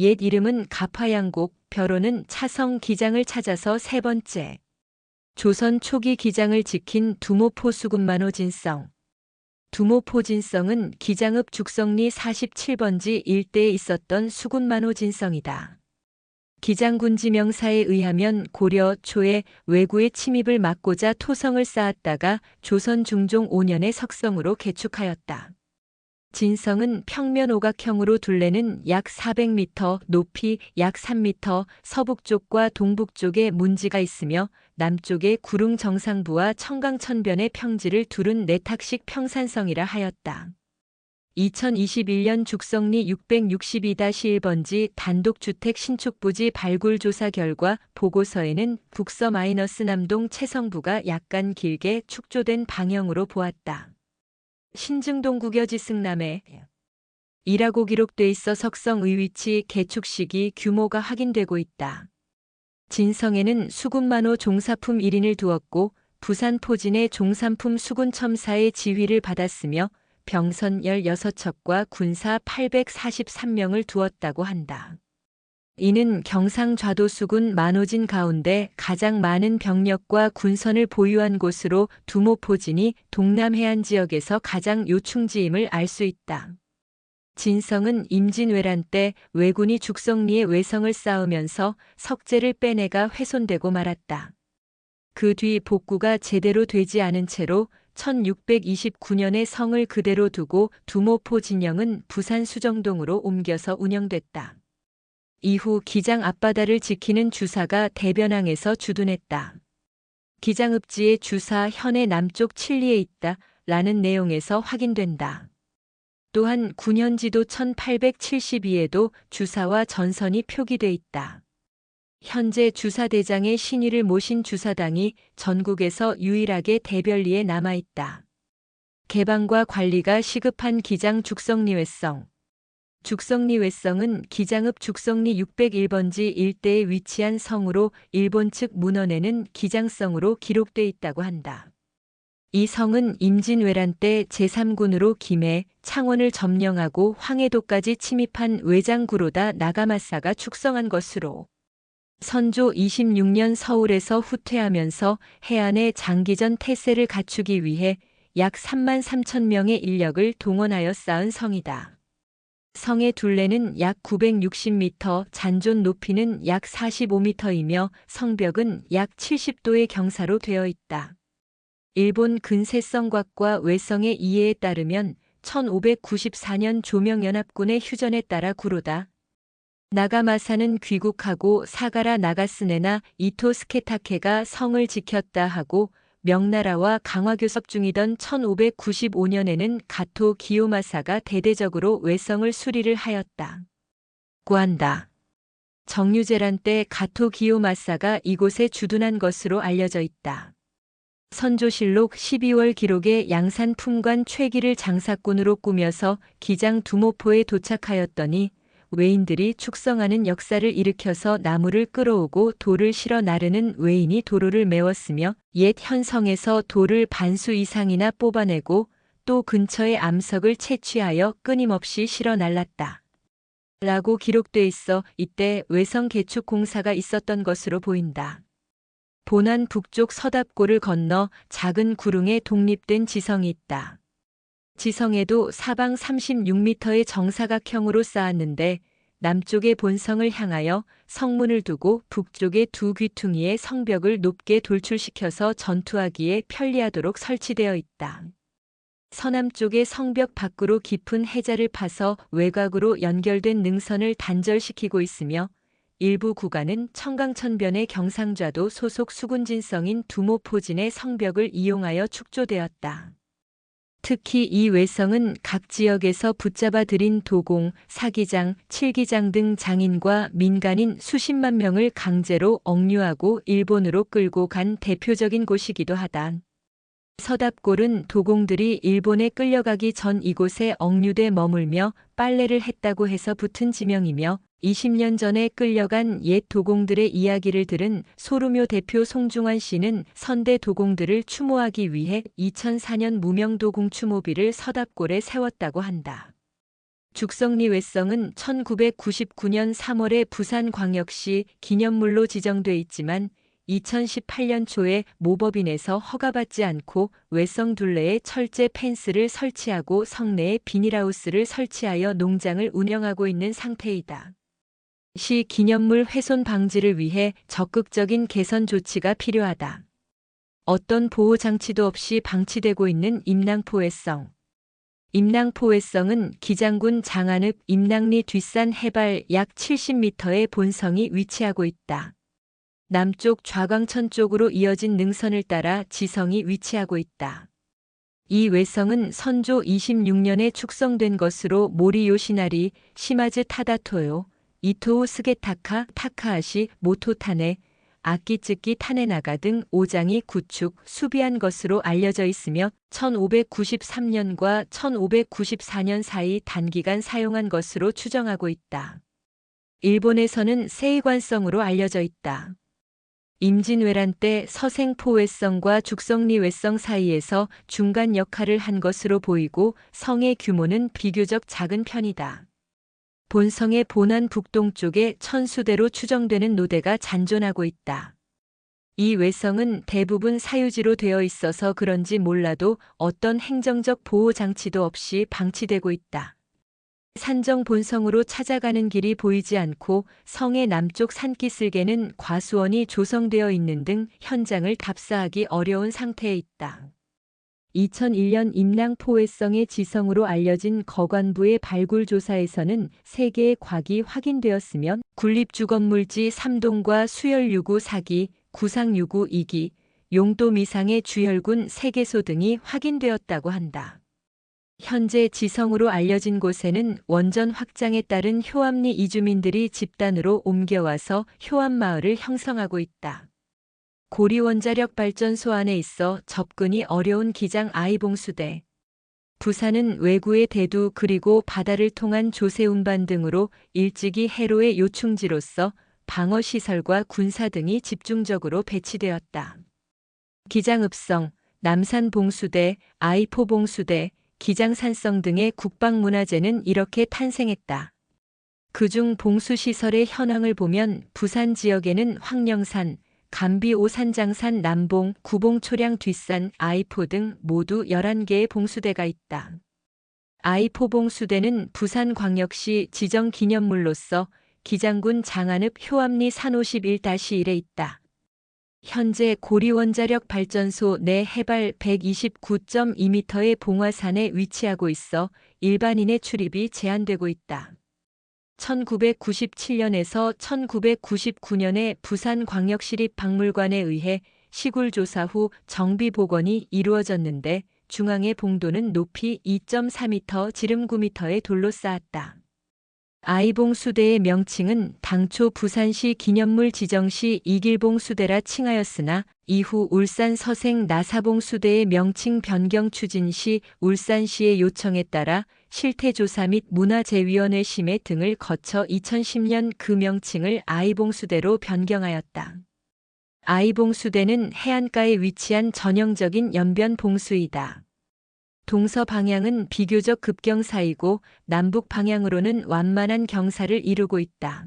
옛 이름은 가파양곡, 벼로는 차성 기장을 찾아서 세 번째. 조선 초기 기장을 지킨 두모포 수군만호 진성. 두모포 진성은 기장읍 죽성리 47번지 일대에 있었던 수군만호 진성이다. 기장군 지 명사에 의하면 고려 초에 외구의 침입을 막고자 토성을 쌓았다가 조선 중종 5년에 석성으로 개축하였다. 진성은 평면 오각형으로 둘레는 약 400m, 높이 약 3m, 서북쪽과 동북쪽에 문지가 있으며 남쪽에 구릉 정상부와 청강천변의 평지를 두른 네탁식 평산성이라 하였다. 2021년 죽성리 662-1번지 단독주택 신축부지 발굴 조사 결과 보고서에는 북서 마이너스 남동 채성부가 약간 길게 축조된 방향으로 보았다. 신증동 구겨지 승남에 이라고 기록돼 있어 석성의 위치 개축 시기 규모가 확인되고 있다. 진성에는 수군만호 종사품 1인을 두었고 부산 포진의 종산품 수군 첨사의 지휘를 받았으며 병선 16척과 군사 843명을 두었다고 한다. 이는 경상좌도 수군 만호진 가운데 가장 많은 병력과 군선을 보유한 곳으로 두모포진이 동남해안 지역에서 가장 요충지임을 알 수 있다. 진성은 임진왜란 때 왜군이 죽성리에 외성을 쌓으면서 석재를 빼내가 훼손되고 말았다. 그 뒤 복구가 제대로 되지 않은 채로 1629년에 성을 그대로 두고 두모포 진영은 부산 수정동으로 옮겨서 운영됐다. 이후 기장 앞바다를 지키는 주사가 대변항에서 주둔했다. 기장읍지의 주사 현의 남쪽 칠리에 있다 라는 내용에서 확인된다. 또한 9년 지도 1872에도 주사와 전선이 표기돼 있다. 현재 주사대장의 신의를 모신 주사당이 전국에서 유일하게 대별리에 남아있다. 개방과 관리가 시급한 기장 죽성리 외성. 죽성리 외성은 기장읍 죽성리 601번지 일대에 위치한 성으로 일본 측 문헌에는 기장성으로 기록돼 있다고 한다. 이 성은 임진왜란 때 제3군으로 김해, 창원을 점령하고 황해도까지 침입한 외장구로다 나가마사가 축성한 것으로 선조 26년 서울에서 후퇴하면서 해안의 장기전 태세를 갖추기 위해 약 3만 3천 명의 인력을 동원하여 쌓은 성이다. 성의 둘레는 약 960m, 잔존 높이는 약 45m이며 성벽은 약 70도의 경사로 되어 있다. 일본 근세성곽과 외성의 이해에 따르면 1594년 조명연합군의 휴전에 따라 구로다. 나가마사는 귀국하고 사가라 나가스네나 이토 스케타케가 성을 지켰다 하고 명나라와 강화교섭 중이던 1595년에는 가토 기요마사가 대대적으로 외성을 수리를 하였다. 구한다. 정유재란 때 가토 기요마사가 이곳에 주둔한 것으로 알려져 있다. 선조실록 12월 기록에 양산 품관 최기를 장사꾼으로 꾸며서 기장 두모포에 도착하였더니 외인들이 축성하는 역사를 일으켜서 나무를 끌어오고 돌을 실어 나르는 외인이 도로를 메웠으며 옛 현성에서 돌을 반수 이상이나 뽑아내고 또 근처의 암석을 채취하여 끊임없이 실어 날랐다. 라고 기록돼 있어 이때 외성 개축 공사가 있었던 것으로 보인다. 본안 북쪽 서답고를 건너 작은 구릉에 독립된 지성이 있다. 지성에도 사방 36m의 정사각형으로 쌓았는데 남쪽의 본성을 향하여 성문을 두고 북쪽의 두 귀퉁이에 성벽을 높게 돌출시켜서 전투하기에 편리하도록 설치되어 있다. 서남쪽의 성벽 밖으로 깊은 해자를 파서 외곽으로 연결된 능선을 단절시키고 있으며 일부 구간은 청강천변의 경상좌도 소속 수군진성인 두모포진의 성벽을 이용하여 축조되었다. 특히 이 외성은 각 지역에서 붙잡아 들인 도공, 사기장, 칠기장 등 장인과 민간인 수십만 명을 강제로 억류하고 일본으로 끌고 간 대표적인 곳이기도 하다. 서답골은 도공들이 일본에 끌려가기 전 이곳에 억류돼 머물며 빨래를 했다고 해서 붙은 지명이며 20년 전에 끌려간 옛 도공들의 이야기를 들은 소르묘 대표 송중환 씨는 선대 도공들을 추모하기 위해 2004년 무명도공 추모비를 서답골에 세웠다고 한다. 죽성리 외성은 1999년 3월에 부산광역시 기념물로 지정돼 있지만 2018년 초에 모법인에서 허가받지 않고 외성 둘레에 철제 펜스를 설치하고 성내에 비닐하우스를 설치하여 농장을 운영하고 있는 상태이다. 시 기념물 훼손 방지를 위해 적극적인 개선 조치가 필요하다. 어떤 보호 장치도 없이 방치되고 있는 임낭포회성. 임낭포회성은 기장군 장안읍 임낭리 뒷산 해발 약 70m의 본성이 위치하고 있다. 남쪽 좌광천 쪽으로 이어진 능선을 따라 지성이 위치하고 있다. 이 외성은 선조 26년에 축성된 것으로 모리 요시나리, 시마즈 타다토요, 이토우 스게타카, 타카하시, 모토타네, 아키츠키 타네나가 등 오장이 구축, 수비한 것으로 알려져 있으며 1593년과 1594년 사이 단기간 사용한 것으로 추정하고 있다. 일본에서는 세이관성으로 알려져 있다. 임진왜란 때 서생포 외성과 죽성리 외성 사이에서 중간 역할을 한 것으로 보이고 성의 규모는 비교적 작은 편이다. 본성의 본안 북동쪽에 천수대로 추정되는 노대가 잔존하고 있다. 이 외성은 대부분 사유지로 되어 있어서 그런지 몰라도 어떤 행정적 보호 장치도 없이 방치되고 있다. 산정 본성으로 찾아가는 길이 보이지 않고 성의 남쪽 산기슭에는 과수원이 조성되어 있는 등 현장을 답사하기 어려운 상태에 있다. 2001년 임낭포회성의 지성으로 알려진 거관부의 발굴 조사에서는 3개의 곽이 확인되었으며 군립주건물지 3동과 수열유구 4기, 구상유구 2기, 용도 미상의 주혈군 3개소 등이 확인되었다고 한다. 현재 지성으로 알려진 곳에는 원전 확장에 따른 효암리 이주민들이 집단으로 옮겨와서 효암마을을 형성하고 있다. 고리원자력 발전소 안에 있어 접근이 어려운 기장 아이봉수대. 부산은 외구의 대두 그리고 바다를 통한 조세 운반 등으로 일찍이 해로의 요충지로서 방어시설과 군사 등이 집중적으로 배치되었다. 기장읍성, 남산봉수대, 아이포봉수대, 기장산성 등의 국방문화재는 이렇게 탄생했다. 그중 봉수시설의 현황을 보면 부산 지역에는 황령산, 감비 오산장산 남봉, 구봉 초량 뒷산, 아이포 등 모두 11개의 봉수대가 있다. 아이포 봉수대는 부산광역시 지정기념물로서 기장군 장안읍 효암리 산 51-1에 있다. 현재 고리원자력 발전소 내 해발 129.2m의 봉화산에 위치하고 있어 일반인의 출입이 제한되고 있다. 1997년에서 1999년에 부산광역시립박물관에 의해 시굴 조사 후 정비 복원이 이루어졌는데 중앙의 봉도는 높이 2.4m, 지름 9m의 돌로 쌓았다. 아이봉 수대의 명칭은 당초 부산시 기념물 지정 시 이길봉 수대라 칭하였으나 이후 울산 서생 나사봉 수대의 명칭 변경 추진 시 울산시의 요청에 따라 실태조사 및 문화재위원회 심의 등을 거쳐 2010년 그 명칭을 아이봉 수대로 변경하였다. 아이봉 수대는 해안가에 위치한 전형적인 연변 봉수이다. 동서 방향은 비교적 급경사이고 남북 방향으로는 완만한 경사를 이루고 있다.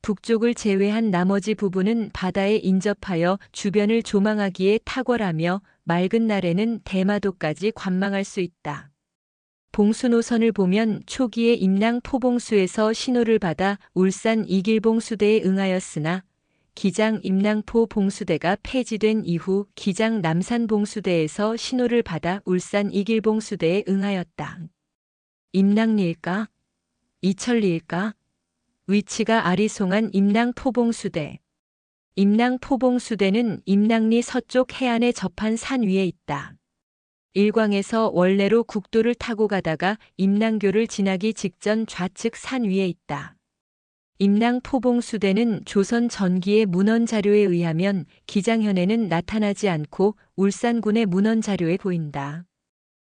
북쪽을 제외한 나머지 부분은 바다에 인접하여 주변을 조망하기에 탁월하며 맑은 날에는 대마도까지 관망할 수 있다. 봉수 노선을 보면 초기에 임낭 포봉수에서 신호를 받아 울산 이길봉수대에 응하였으나 기장 임낭포 봉수대가 폐지된 이후 기장 남산 봉수대에서 신호를 받아 울산 이길 봉수대에 응하였다. 임낭리일까? 이천리일까? 위치가 아리송한 임낭포봉수대. 임낭포봉수대는 임낭리 서쪽 해안에 접한 산 위에 있다. 일광에서 원래로 국도를 타고 가다가 임낭교를 지나기 직전 좌측 산 위에 있다. 임낭 포봉 수대는 조선 전기의 문헌 자료에 의하면 기장현에는 나타나지 않고 울산군의 문헌 자료에 보인다.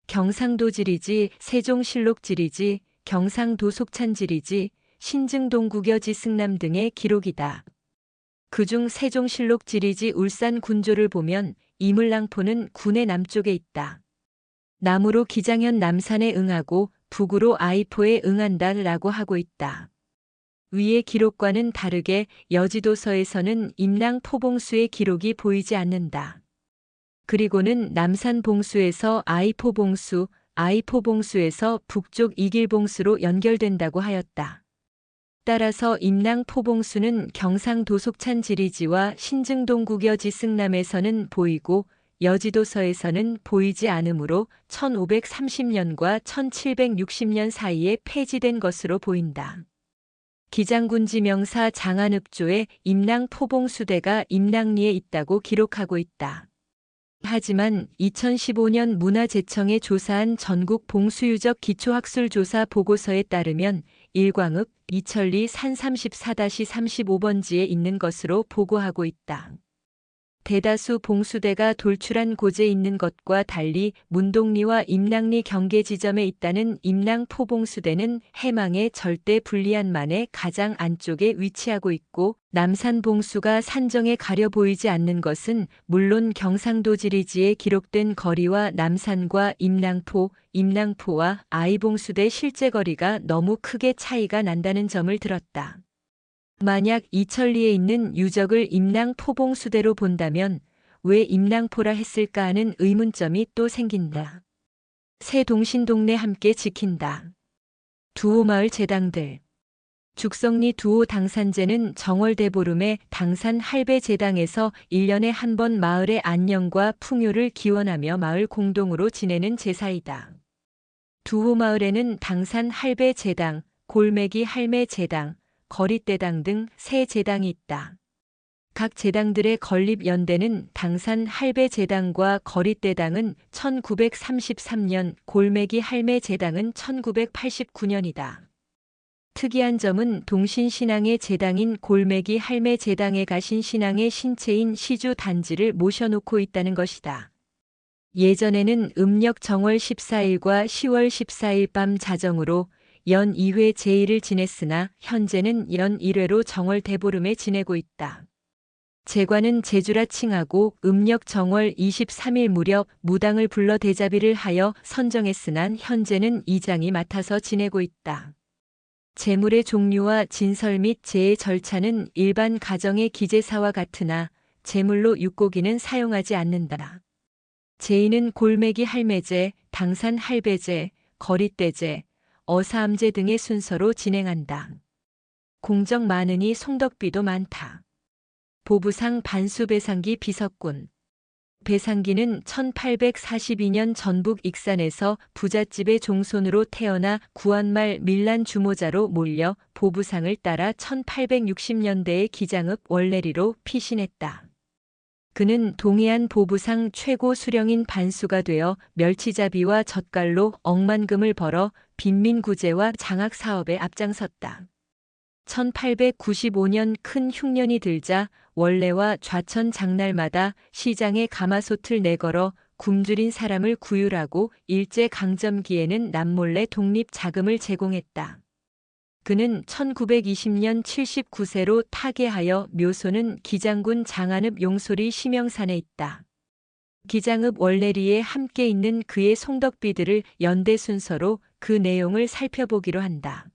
경상도 지리지, 세종실록 지리지, 경상도 속찬 지리지, 신증동국여 지 승남 등의 기록이다. 그중 세종실록 지리지 울산 군조를 보면 이물랑포는 군의 남쪽에 있다. 남으로 기장현 남산에 응하고 북으로 아이포에 응한다라고 하고 있다. 위의 기록과는 다르게 여지도서에서는 임랑 포봉수의 기록이 보이지 않는다. 그리고는 남산 봉수에서 아이포 봉수, 아이포 봉수에서 북쪽 이길 봉수로 연결된다고 하였다. 따라서 임랑 포봉수는 경상도 속찬 지리지와 신증동 국여지 승남에서는 보이고 여지도서에서는 보이지 않으므로 1530년과 1760년 사이에 폐지된 것으로 보인다. 기장군 지 명사 장안읍조에 임랑 포봉수대가 임랑리에 있다고 기록하고 있다. 하지만 2015년 문화재청에 조사한 전국 봉수유적 기초학술조사 보고서에 따르면 일광읍, 이천리 산 34-35번지에 있는 것으로 보고하고 있다. 대다수 봉수대가 돌출한 곳에 있는 것과 달리 문동리와 임랑리 경계 지점에 있다는 임랑 포봉수대는 해망의 절대 불리한 만의 가장 안쪽에 위치하고 있고 남산 봉수가 산정에 가려 보이지 않는 것은 물론 경상도 지리지에 기록된 거리와 남산과 임랑포, 임랑포와 아이봉수대 실제 거리가 너무 크게 차이가 난다는 점을 들었다. 만약 이천리에 있는 유적을 임랑 포봉 수대로 본다면 왜 임랑포라 했을까 하는 의문점이 또 생긴다. 새 동신 동네 함께 지킨다. 두오마을 재당들 죽성리 두오 당산제는 정월대 보름에 당산 할배 제당에서 1년에 한 번 마을의 안녕과 풍요를 기원하며 마을 공동으로 지내는 제사이다. 두오마을에는 당산 할배 제당, 골매기 할매 제당, 거리대당 등세 제당이 있다. 각 제당들의 건립 연대는 당산 할배제당과 거리대당은 1933년, 골매기 할매제당은 1989년이다. 특이한 점은 동신신앙의 제당인 골매기 할매제당에 가신 신앙의 신체인 시주 단지를 모셔놓고 있다는 것이다. 예전에는 음력 정월 14일과 10월 14일 밤 자정으로 연 2회 제1을 지냈으나 현재는 연 1회로 정월 대보름에 지내고 있다. 제관은 제주라 칭하고 음력 정월 23일 무렵 무당을 불러 대자비를 하여 선정했으나 현재는 이장이 맡아서 지내고 있다. 재물의 종류와 진설 및 제의 절차는 일반 가정의 기재사와 같으나 재물로 육고기는 사용하지 않는다. 제의는 골매기 할매제, 당산 할배제, 거리대제, 어사암제 등의 순서로 진행한다. 공적 많으니 송덕비도 많다. 보부상 반수배상기 비석군 배상기는 1842년 전북 익산에서 부잣집의 종손으로 태어나 구한말 밀란 주모자로 몰려 보부상을 따라 1860년대에 기장읍 원래리로 피신했다. 그는 동해안 보부상 최고 수령인 반수가 되어 멸치잡이와 젓갈로 억만금을 벌어 빈민 구제와 장학 사업에 앞장섰다. 1895년 큰 흉년이 들자 원래와 좌천 장날마다 시장에 가마솥을 내걸어 굶주린 사람을 구휼하고 일제 강점기에는 남몰래 독립 자금을 제공했다. 그는 1920년 79세로 타계하여 묘소는 기장군 장안읍 용소리 심영산에 있다. 기장읍 월내리에 함께 있는 그의 송덕비들을 연대 순서로 그 내용을 살펴보기로 한다.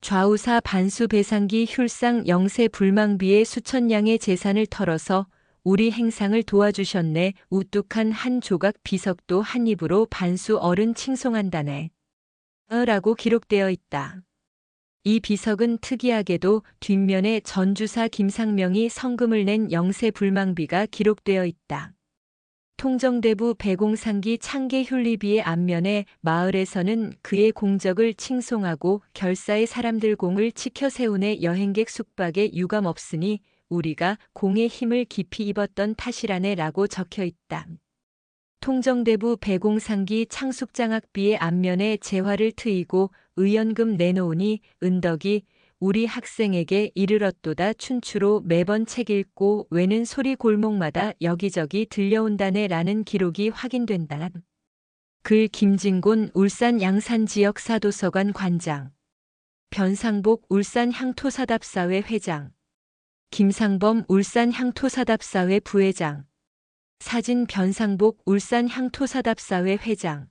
좌우사 반수 배상기 휼상 영세 불망비의 수천 양의 재산을 털어서 우리 행상을 도와주셨네 우뚝한 한 조각 비석도 한 입으로 반수 어른 칭송한다네. 라고 기록되어 있다. 이 비석은 특이하게도 뒷면에 전주사 김상명이 성금을 낸 영세 불망비가 기록되어 있다. 통정대부 배공상기 창계 흉리비의 앞면에 마을에서는 그의 공적을 칭송하고 결사의 사람들 공을 지켜 세운의 여행객 숙박에 유감 없으니 우리가 공의 힘을 깊이 입었던 탓이라네 라고 적혀 있다. 통정대부 배공상기 창숙장학비의 앞면에 재화를 트이고 의연금 내놓으니 은덕이 우리 학생에게 이르렀도다 춘추로 매번 책 읽고 외는 소리 골목마다 여기저기 들려온다네 라는 기록이 확인된다. 글 김진곤 울산 양산지역 사도서관 관장. 변상복 울산 향토사답사회 회장. 김상범 울산 향토사답사회 부회장 사진 변상복 울산 향토사답사회 회장